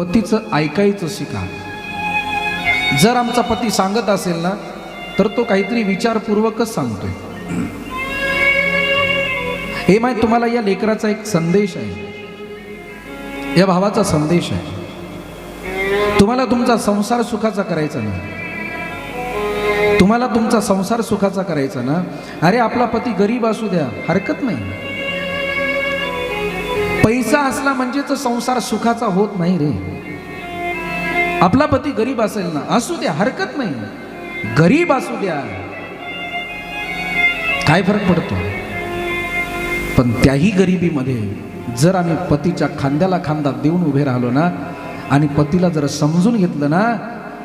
पतीचं ऐकायचं शिका. जर आमचा पती सांगत असेल ना तर तो काहीतरी विचारपूर्वकच सांगतोय. हे माहीत तुम्हाला या लेकराचा एक संदेश आहे. या भावाचा संदेश आहे. तुम्हाला तुमचा संसार सुखाचा करायचा ना तुम्हाला तुमचा संसार सुखाचा करायचा ना? अरे आपला पती गरीब असू द्या हरकत नाही. पैसा असला म्हणजे तो संसार सुखाचा होत नाही रे. आपला पती गरीब असेल ना असू द्या हरकत नाही. गरीब असू द्या. काय फरक पडतो? पण त्याही गरिबीमध्ये जर आम्ही पतीच्या खांद्याला खांदा देऊन उभे राहिलो ना आणि पतीला जर समजून घेतलं ना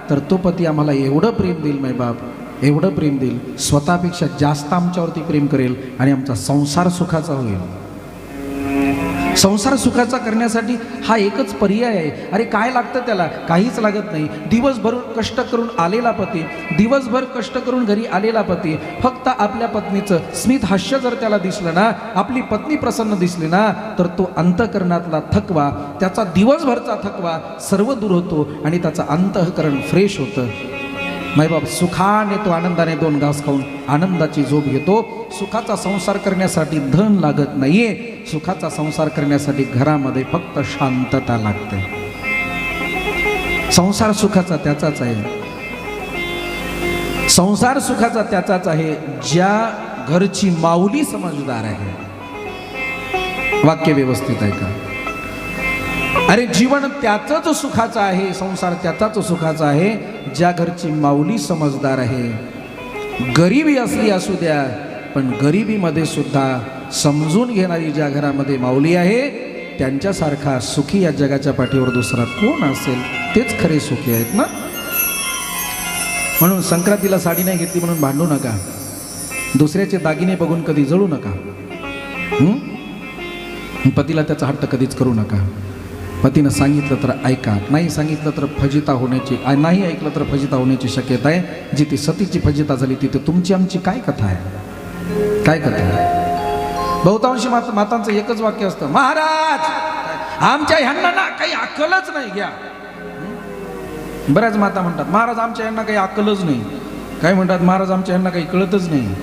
तर तो पती आम्हाला एवढं प्रेम देईल माय बाप एवढं प्रेम देईल. स्वतःपेक्षा जास्त आमच्यावरती प्रेम करेल आणि आमचा संसार सुखाचा होईल. संसार सुखाचा करण्यासाठी हा एकच पर्याय आहे. अरे काय लागतं त्याला? काहीच लागत नाही. दिवसभर कष्ट करून आलेला पती दिवसभर कष्ट करून घरी आलेला पती फक्त आपल्या पत्नीचं स्मित हास्य जर त्याला दिसलं ना आपली पत्नी प्रसन्न दिसली ना तर तो अंतकरणातला थकवा त्याचा दिवसभरचा थकवा सर्व दूर होतो आणि त्याचं अंतःकरण फ्रेश होतं. मायबाप सुखाने तो आनंदाने दोन घास खाऊन आनंदाची झोप घेतो. सुखाचा संसार करण्यासाठी धन लागत नाहीये. सुखाचा संसार करण्यासाठी घरामध्ये फक्त शांतता लागते. संसार सुखाचा त्याचाच आहे. संसार सुखाचा त्याचाच आहे ज्या घरची माऊली समजदार आहे. वाक्य व्यवस्थित आहे का? अरे जीवन त्याचंच सुखाचं आहे संसार त्याचाच सुखाचा आहे ज्या घरची माऊली समजदार आहे. गरिबी असली असू द्या पण गरिबीमध्ये सुद्धा समजून घेणारी ज्या घरामध्ये माऊली आहे त्यांच्यासारखा सुखी या जगाच्या पाठीवर दुसरा कोण असेल? तेच खरे सुखी आहेत ना? म्हणून संक्रांतीला साडी नाही घेतली म्हणून भांडू नका. दुसऱ्याचे दागिने बघून कधी जळू नका. पतीला त्याचा हट्ट कधीच करू नका. पतीनं सांगितलं तर ऐका. नाही सांगितलं तर फजिता होण्याची नाही ऐकलं तर फजिता होण्याची शक्यता आहे. जिथे सतीची फजिता झाली तिथे तुमची आमची काय कथा आहे? काय कथा आहे? बहुतांशी मात मातांचं एकच वाक्य असतं महाराज आमच्या ह्यांना ना काही अक्कलच नाही घ्या. बऱ्याच माता म्हणतात महाराज आमच्या यांना काही अक्कलच नाही. काय म्हणतात महाराज आमच्या यांना काही कळतच नाही.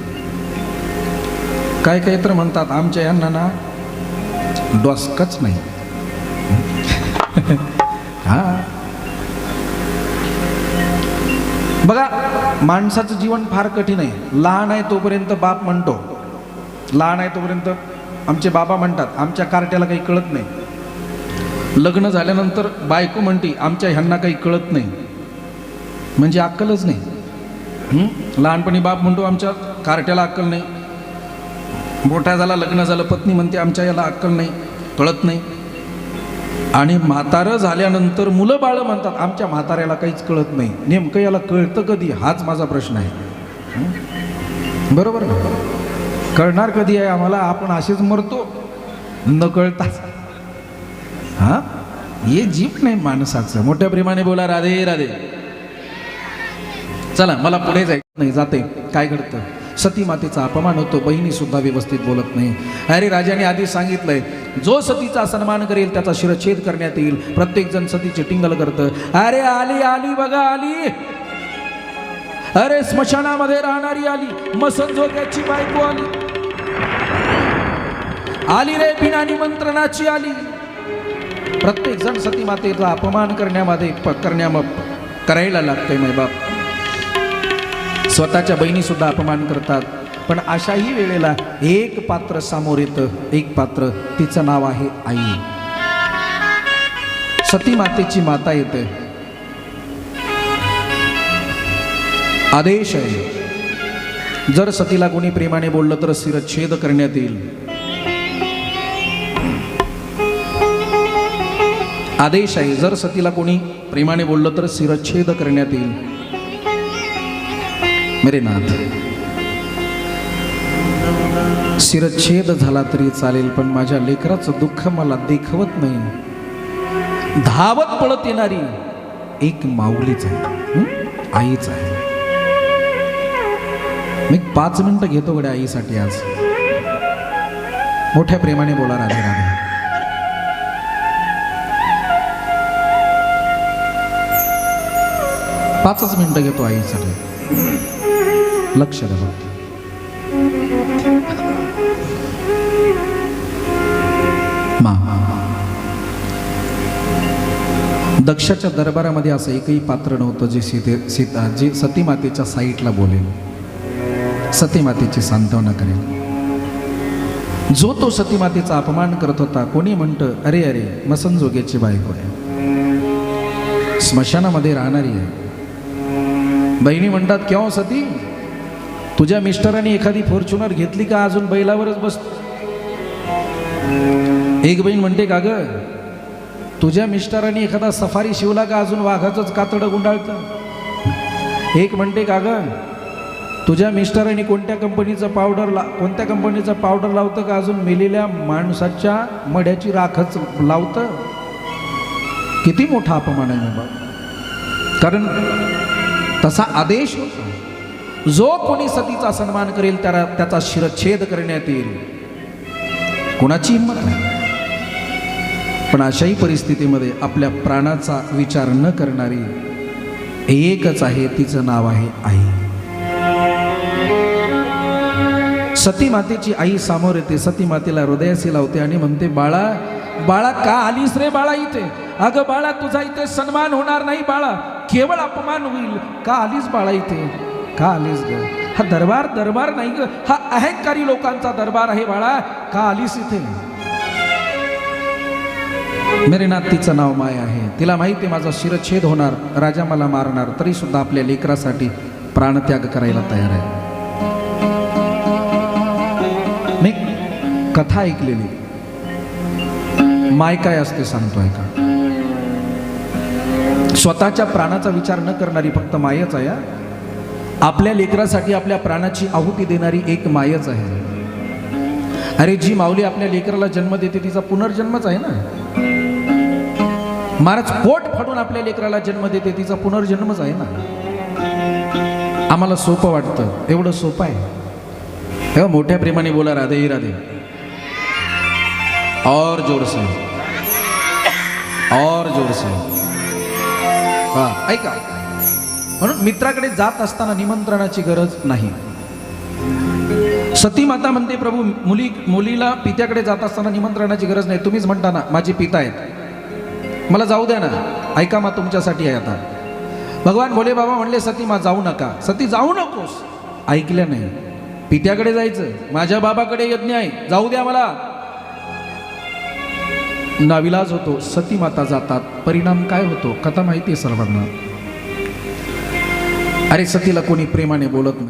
काय काय तर म्हणतात आमच्या यांना ना डोसकच नाही. हा. बघा माणसाचं जीवन फार कठीण आहे. लहान आहे तोपर्यंत बाप म्हणतो लहान आहे तोपर्यंत आमचे बाबा म्हणतात आमच्या कार्ट्याला काही कळत नाही. लग्न झाल्यानंतर बायको म्हणते आमच्या ह्यांना काही कळत नाही. म्हणजे अक्कलच नाही. लहानपणी बाप म्हणतो आमच्या कार्ट्याला अक्कल नाही. मोठा झाला लग्न झालं पत्नी म्हणते आमच्या याला अक्कल नाही कळत नाही. आणि म्हातारं झाल्यानंतर मुलं बाळं म्हणतात आमच्या म्हाताऱ्याला काहीच कळत नाही. नेमकं याला कळतं कधी? हाच माझा प्रश्न आहे. बरोबर? ना? कळणार कधी आहे आम्हाला? आपण असेच मरतो. न कळताच हा? हे जीव नाही माणसाचं. मोठ्या प्रेमाने बोला राधे राधे. चला मला पुढे जायचं नाही जाते. काय घडतं? सती मातेचा अपमान होतो बहिणी सुद्धा व्यवस्थित बोलत नाही. अरे राजाने आधी सांगितलंय जो सतीचा सन्मान करेल त्याचा शिरच्छेद करण्यात येईल. प्रत्येक जण सतीची टिंगल करतं. अरे आली आली बघा आली. अरे स्मशानामध्ये राहणारी आली. मसंजोग्याची बायको आली. आली रे बिना निमंत्रणाची आली. प्रत्येक जण सती मातेचा अपमान करण्यामध्ये प- करण्या करायला लागतोय मै बाप. स्वतःच्या बहिणी सुद्धा अपमान करतात. पण अशाही वेळेला एक पात्र समोर येतं. एक पात्र तिचं नाव आहे आई. सती मातेची माता येते. आदेश आहे. जर सतीला कोणी प्रेमाने बोललं तर शिरच्छेद करण्यात येईल. आदेश आहे. जर सतीला कोणी प्रेमाने बोललं तर शिरच्छेद करण्यात येईल. मेरे नाथ शिरच्छेद झाला तरी चालेल पण माझ्या लेकराचं दुःख मला देखवत नाही. धावत पळत येणारी एक माऊलीच आहे. आईच आहे. मी पाच मिनटं घेतो गड्या आईसाठी आज. मोठ्या प्रेमाने बोला राधे राधे. पाचच मिनटं घेतो आईसाठी. लक्ष द्या मा. दक्षाच्या दरबारामध्ये असं एकही पात्र नव्हतं जे सीते सीता जे सतीमातेच्या साईटला बोलेल. सतीमातेची सांत्वना करेल. जो तो सतीमातेचा अपमान करत होता कोणी म्हणतं अरे अरे मसनजोगेची बायको आहे. स्मशानामध्ये राहणारी आहे. बहिणी म्हणतात केव्हा सती? तुझ्या मिस्टरांनी एखादी फॉर्च्युनर घेतली का? अजून बैलावरच बस. एक बहीण म्हणते का ग तुझ्या मिस्टरांनी एखादा सफारी शिवला का? अजून वाघाचंच कातडं गुंडाळतं. एक म्हणते का ग तुझ्या मिस्टरांनी कोणत्या कंपनीचं पावडर ला कोणत्या कंपनीचं पावडर लावतं का? अजून मेलेल्या माणसाच्या मड्याची राखच लावतं? किती मोठा अपमान आहे बाबा. कारण तसा आदेश होता. जो कोणी सतीचा सन्मान करेल त्याला त्याचा शिरच्छेद करण्यात येईल. कोणाची हिंमत नाही. पण अशाही परिस्थितीमध्ये आपल्या प्राणाचा विचार न करणारी एकच आहे तिचं नाव आहे आई. सती मातेची आई समोर येते सती मातेला हृदयाशी लावते आणि म्हणते बाळा बाळा का आलीस रे बाळा इथे? अगं बाळा तुझा इथे सन्मान होणार नाही बाळा. केवळ अपमान होईल. का आलीस बाळा इथे? का आलीस ग? हा दरबार दरबार नाही ग. हा अहंकारी लोकांचा दरबार आहे बाळा. का आलीस इथे? मेरे नाथ तिचं नाव माय आहे. तिला माहिती आहे माझा शिरच्छेद होणार. राजा मला मारणार. तरी सुद्धा आपल्या लेकरासाठी प्राणत्याग करायला तयार आहे. मी कथा ऐकलेली. माय काय असते सांगतो ऐका. स्वतःच्या प्राणाचा विचार न करणारी फक्त मायच आहे आपल्या लेकरासाठी आपल्या प्राणाची आहुती देणारी एक मायच आहे. अरे जी माऊली आपल्या लेकराला जन्म देते तिचा पुनर्जन्मच आहे ना. महाराज पोट फाडून आपल्या लेकराला जन्म देते तिचा पुनर्जन्मच आहे ना. आम्हाला सोपं वाटतं एवढं सोपं आहे. तेव्हा मोठ्या प्रेमाने बोला राधे ही राधे. और जोर से. और जोर से. हा ऐका. म्हणून मित्राकडे जात असताना निमंत्रणाची गरज नाही. सती माता म्हणते प्रभू मुली मुलीला पित्याकडे जात असताना निमंत्रणाची गरज नाही. तुम्हीच म्हणता ना माझी पिता आहेत. मला जाऊ द्या ना. ऐका मा तुमच्यासाठी आहे आता. भगवान भोले बाबा म्हणले सती मा जाऊ नका. सती जाऊ नकोस. ऐकल्या नाही. पित्याकडे जायचं. माझ्या बाबाकडे यज्ञ आहे. जाऊ द्या मला. नाविलाज होतो. सती माता जातात. परिणाम काय होतो? कथा माहिती आहे सर्वांना. अरे सतीला कोणी प्रेमाने बोलत नाही.